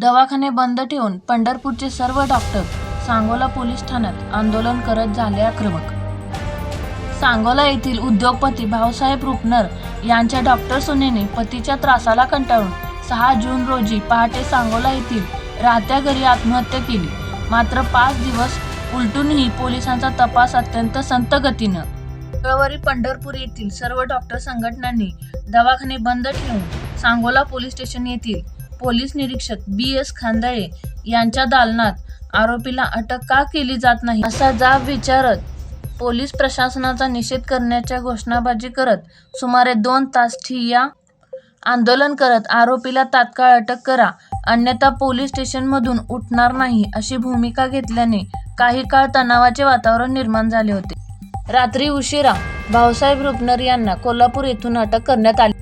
दवाखाने बंद ठेवून पंढरपूरचे सर्व डॉक्टर सांगोला पोलीस ठाण्यात आंदोलन करत झाले आक्रमक. सांगोला येथील उद्योगपती भाऊसाहेब रुपनर यांच्या डॉक्टर सुनेने पतीच्या त्रासाला कंटाळून सहा जून रोजी पहाटे सांगोला येथील राहत्या घरी आत्महत्या केली. मात्र पाच दिवस उलटूनही पोलिसांचा तपास अत्यंत संत गतीनं. शुक्रवारी पंढरपूर येथील सर्व डॉक्टर संघटनांनी दवाखाने बंद ठेवून सांगोला पोलीस स्टेशन येथील पोलीस निरीक्षक बी एस खांदाळे यांच्या दालनात आरोपीला अटक का केली जात नाही असा जाब विचारत पोलीस प्रशासनाचा निषेध करण्याच्या घोषणाबाजी करत सुमारे दोन तास ठिय्या आंदोलन करत आरोपीला तात्काळ अटक करा अन्यथा पोलीस स्टेशनमधून उठणार नाही अशी भूमिका घेतल्याने काही काळ तणावाचे वातावरण निर्माण झाले होते. रात्री उशिरा भाऊसाहेब रुपनर यांना कोल्हापूर येथून अटक करण्यात आली.